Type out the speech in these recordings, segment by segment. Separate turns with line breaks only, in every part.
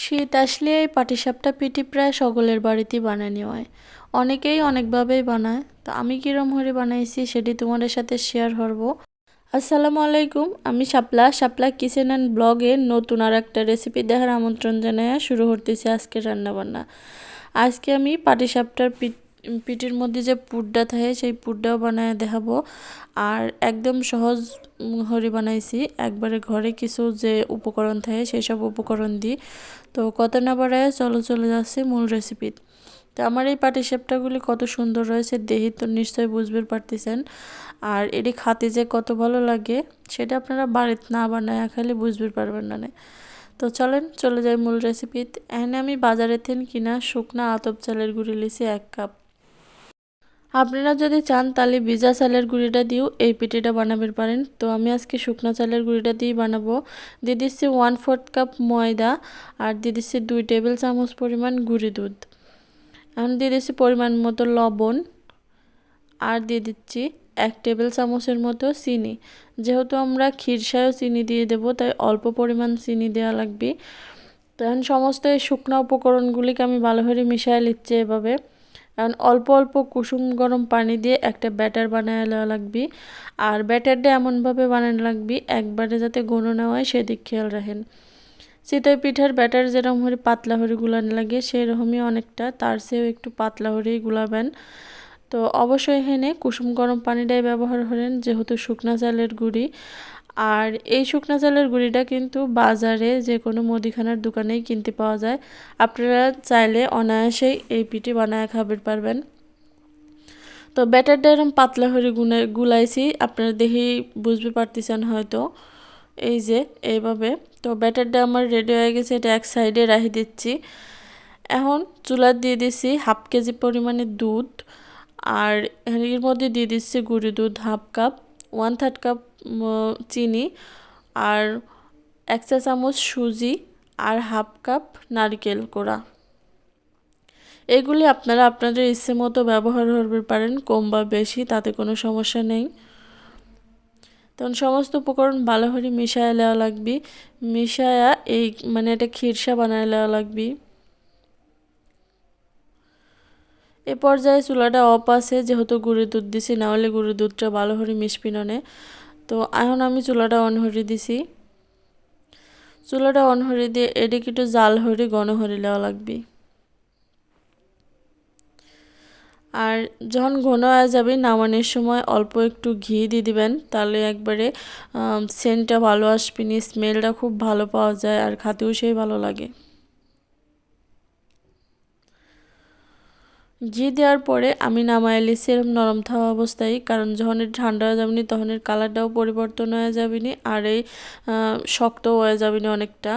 শীত আসলে এই পাটিসাপটা পিঠি প্রায় সকলের বাড়িতেই বানানি হয়। অনেকেই অনেকভাবেই বানায়। তো আমি কীরম হরে বানাইছি সেটি তোমাদের সাথে শেয়ার করব। আসসালামু আলাইকুম, আমি শাপলা। শাপলা কিচেন অ্যান্ড ব্লগে নতুন আর একটা রেসিপি দেখার আমন্ত্রণ জানাই শুরু করতেছি আজকে রান্নাবান্না। আজকে আমি পাটিসাপটার পিঠ পিঠির মধ্যে যে পুরটা থাকে, সেই পুরটাও বানায় দেখাবো। আর একদম সহজ হরি বানাইছি। একবারে ঘরে কিছু যে উপকরণ থাকে, সেই সব উপকরণ দিই। তো কত না বাড়ায়, চলো চলে যাচ্ছে মূল রেসিপি তো। আমার এই পাটিসাপটাগুলি কত সুন্দর রয়েছে দেহি তো নিশ্চয়ই বুঝবে পারতেছেন। আর এটি খাতে যে কত ভালো লাগে, সেটা আপনারা বাড়িতে না বানায় খালি বুঝতে পারবেন না তো চলেন, চলে যাই মূল রেসিপি এখানে আমি বাজারে থেন কিনা শুকনা আতপ চালের গুঁড়ি লিছি এক কাপ। আপনারা যদি চান তাহলে ভিজা চালের গুঁড়িটা দিয়েও এই পিঠেটা বানাবেন পারেন। তো আমি আজকে শুকনো চালের গুঁড়িটা দিয়েই বানাবো। দিয়ে দিচ্ছি ওয়ান ফোর্থ কাপ ময়দা আর দিয়ে দিচ্ছি দুই টেবিল চামচ পরিমাণ গুঁড়ি দুধ। এখন দিয়ে দিচ্ছি পরিমাণ মতো লবণ আর দিয়ে দিচ্ছি এক টেবিল চামচের মতো চিনি। যেহেতু আমরা খিরসায়ও চিনি দিয়ে দেবো, তাই অল্প পরিমাণ চিনি দেওয়া লাগবে। তো এখন সমস্ত এই শুকনো উপকরণগুলিকে আমি ভালোভাবে মিশিয়ে নিচ্ছি এভাবে। এখন অল্প অল্প কুসুম গরম পানি দিয়ে একটা ব্যাটার বানায় নেওয়া লাগবে। আর ব্যাটারটা এমনভাবে বানানো লাগবে, একবারে যাতে গনো না হয়, সেদিক খেয়াল রাখেন। চিতই পিঠার ব্যাটার যেরকম হরে পাতলা হরে গুলানো লাগে, সেরকমই অনেকটা, তার চেয়েও একটু পাতলা হরেই গুলাবেন। তো অবশ্যই এখানে কুসুম গরম পানিটাই ব্যবহার করেন, যেহেতু শুকনা চালের গুঁড়ি। আর এই শুকনা চালের গুঁড়িটা কিন্তু বাজারে যে কোনো মুদিখানার দোকানেই কিনতে পাওয়া যায়। আপনারা চাইলে অনায়াসেই এই পিঠে বানায় খাবার পারবেন। তো ব্যাটারটা এরকম পাতলা করে গুনে গুলাইছি, আপনারা দেখেই বুঝতে পারতেছেন হয়তো। এই যে, এইভাবে। তো ব্যাটারটা আমার রেডি হয়ে গেছে, এটা এক সাইডে রাখি দিচ্ছি। এখন চুলা দিয়ে দিছি হাফ কেজি পরিমাণে দুধ, আর এর মধ্যে দিয়ে দিচ্ছি গুঁড়ি দুধ half cup. One third cup চিনি আর এক চা চামচ সুজি আর হাফ কাপ নারকেল কোড়া। এগুলি আপনারা আপনাদের ইচ্ছে মতো ব্যবহার করতে পারেন, কম বা বেশি, তাতে কোনো সমস্যা নেই। তখন সমস্ত উপকরণ ভালো করে মিশায় নেওয়া লাগবে। মিশায়া এই মানে এটা খিরসা বানায় নেওয়া লাগবে। এ পর্যায়ে চুলাটা অফ আছে, যেহেতু গুঁড়ি দুধ দিছি নাহলে গুঁড়ি দুধটা ভালো করে মিশবি ননে তো এখন আমি চুলাটা অন হরে দিছি। চুলাটা অন হরে দিয়ে এদিকে একটু জাল হরি ঘন হরে নেওয়া লাগবে। আর যখন ঘন হয়ে যাবে, নামানোর সময় অল্প একটু ঘি দিয়ে দিবেন, তাহলে একবারে সেন্টটা ভালো আসবে স্মেলটা খুব ভালো পাওয়া যায়, আর খাতেও সেই ভালো লাগে। ঘি দেওয়ার পরে আমি নামাই লিছি এরকম নরম থাওয়া অবস্থায়, কারণ যখন ঠান্ডা হয়ে যাবেনি তখন এর কালারটাও পরিবর্তন হয়ে যাবেনি আর এই শক্ত হয়ে যাবেনি অনেকটা।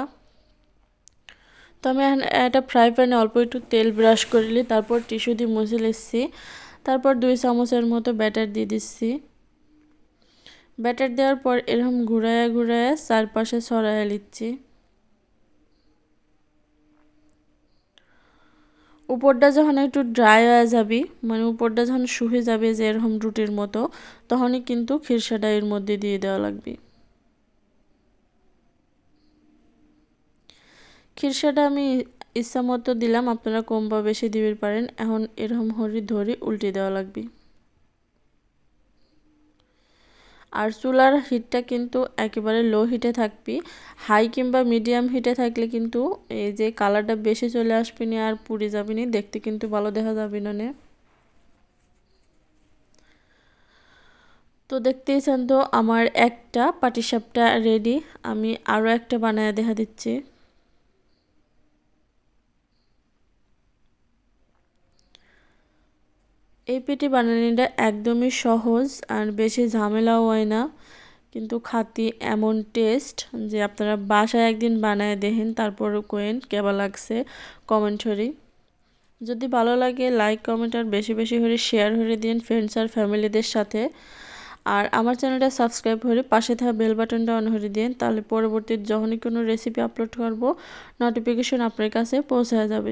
তো আমি একটা ফ্রাই প্যানে অল্প একটু তেল ব্রাশ করলি তারপর টিস্যু দিয়ে মুছে লিখছি তারপর দুই চামচের মতো ব্যাটার দিয়ে দিচ্ছি। ব্যাটার দেওয়ার পর এরকম ঘুরাইয়া ঘুরাইয়া চারপাশে ছড়াইয়া নিচ্ছি। উপরটা যখন একটু ড্রাই হয়ে যাবি মানে উপরটা যখন শুয়ে যাবে যে এরকম রুটির মতো, তখনই কিন্তু খিরসাটা এর মধ্যে দিয়ে দেওয়া লাগবে। খিরসাটা আমি ইচ্ছা মতো দিলাম, আপনারা কম বা বেশি দিতে পারেন। এখন এরকম হরি ধরে উল্টে দেওয়া লাগবে। আর চুলার হিটটা কিন্তু একেবারে লো হিটে থাকবি। হাই কিংবা মিডিয়াম হিটে থাকলে কিন্তু এই যে কালারটা বেশি চলে আসবি না আর পুড়ে যাবি না, দেখতে কিন্তু ভালো দেখা যাবে না তো দেখতেই চান তো আমার একটা পাটিসাপটা রেডি আমি আরও একটা বানায় দেখা দিচ্ছি। এই পেটি বানানিটা একদমই সহজ আর বেশি ঝামেলাও হয় না। কিন্তু খাতি এমন টেস্ট যে আপনারা বাসায় একদিন বানায় দেখেন, তারপর কোয়েন কেবা লাগছে কমেন্ট হরি যদি ভালো লাগে, লাইক, কমেন্ট আর বেশি বেশি করে শেয়ার করে দিন ফ্রেন্ডস আর ফ্যামিলিদের সাথে। আর আমার চ্যানেলটা সাবস্ক্রাইব করে পাশে থাকা বেল বাটনটা অন করে দিন তাহলে পরবর্তী যখনই কোনো রেসিপি আপলোড করব নোটিফিকেশন আপনার কাছে পৌঁছায় যাবে।